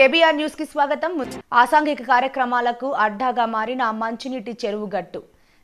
KBR న్యూస్కి స్వాగతం. ఆసాంఘిక కార్యక్రమాలకు అడ్డాగా మారిన మంచినీటి చెరువు గట్టు.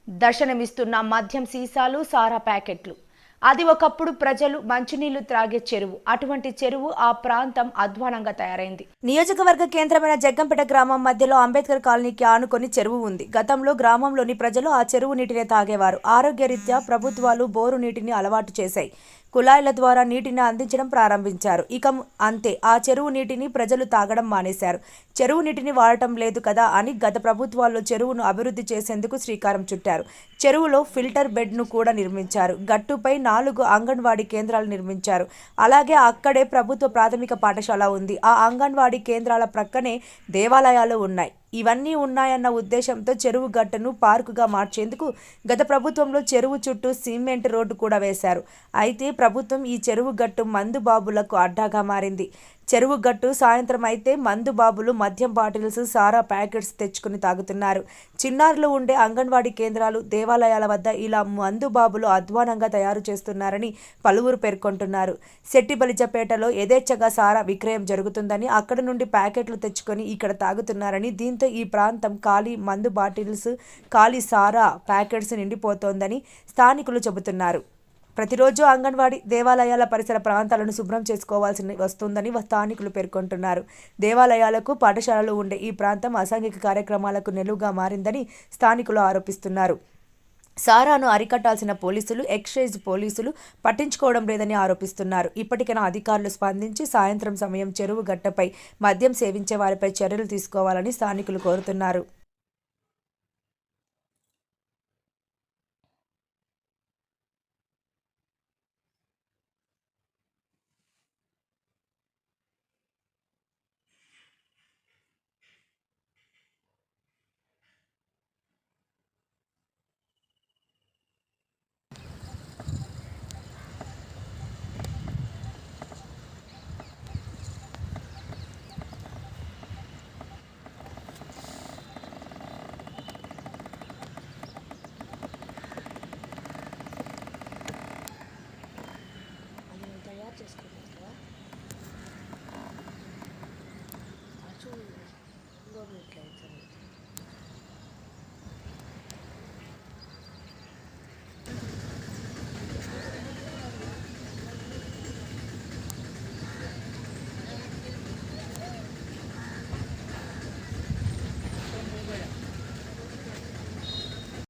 దర్శనమిస్తున్న మద్యం సీసాలు సారా ప్యాకెట్లు. అది ఒకప్పుడు ప్రజలు మంచినీళ్ళు త్రాగే చెరువు. అటువంటి చెరువు ఆ ప్రాంతం అధ్వానంగా తయారైంది. నియోజకవర్గ కేంద్రమైన జగ్గంపేట గ్రామం మధ్యలో అంబేద్కర్ కాలనీకి ఆనుకొని చెరువు ఉంది. గతంలో గ్రామంలోని ప్రజలు ఆ చెరువు నీటినే తాగేవారు. ఆరోగ్యరీత్యా ప్రభుత్వాలు బోరు నీటిని అలవాటు చేశాయి. కుళాయిల ద్వారా నీటిని అందించడం ప్రారంభించారు. ఇక అంతే ఆ చెరువు నీటిని ప్రజలు తాగడం మానేశారు. చెరువు నీటిని వాడటం లేదు కదా అని గత ప్రభుత్వాల్లో చెరువును అభివృద్ధి చేసేందుకు శ్రీకారం చుట్టారు. చెరువులో ఫిల్టర్ బెడ్ను కూడా నిర్మించారు. గట్టుపై నాలుగు అంగన్వాడీ కేంద్రాలు నిర్మించారు. అలాగే అక్కడే ప్రభుత్వ ప్రాథమిక పాఠశాల ఉంది. ఆ అంగన్వాడీ కేంద్రాల ప్రక్కనే దేవాలయాలు ఉన్నాయి. ఇవన్నీ ఉన్నాయన్న ఉద్దేశంతో చెరువు గట్టును పార్కుగా మార్చేందుకు గత ప్రభుత్వంలో చెరువు చుట్టూ సిమెంట్ రోడ్డు కూడా వేశారు. అయితే ప్రభుత్వం ఈ చెరువు గట్టు మందు బాబులకు అడ్డాగా మారింది. చెరువు గట్టు సాయంత్రం అయితే మందు బాబులు మద్యం బాటిల్స్ సారా ప్యాకెట్స్ తెచ్చుకుని తాగుతున్నారు. చిన్నారులు ఉండే అంగన్వాడీ కేంద్రాలు దేవాలయాల వద్ద ఇలా మందు బాబులు అధ్వానంగా తయారు చేస్తున్నారని పలువురు పేర్కొంటున్నారు. శెట్టిబలిజపేటలో యథేచ్ఛగా సారా విక్రయం జరుగుతుందని అక్కడ నుండి ప్యాకెట్లు తెచ్చుకొని ఇక్కడ తాగుతున్నారని దీంతో దీంతో ఈ ప్రాంతం ఖాళీ మందు బాటిల్స్ ఖాళీ సారా ప్యాకెట్స్ నిండిపోతోందని స్థానికులు చెబుతున్నారు. ప్రతిరోజు అంగన్వాడీ దేవాలయాల పరిసర ప్రాంతాలను శుభ్రం చేసుకోవాల్సి వస్తుందని స్థానికులు పేర్కొంటున్నారు. దేవాలయాలకు పాఠశాలలు ఉండే ఈ ప్రాంతం అసాంఘిక కార్యక్రమాలకు నిలువుగా మారిందని స్థానికులు ఆరోపిస్తున్నారు. సారాను అరికట్టాల్సిన పోలీసులు ఎక్సైజ్ పోలీసులు పట్టించుకోవడం లేదని ఆరోపిస్తున్నారు. ఇప్పటికైనా అధికారులు స్పందించి సాయంత్రం సమయం చెరువు గట్టపై మద్యం సేవించే వారిపై చర్యలు తీసుకోవాలని స్థానికులు కోరుతున్నారు.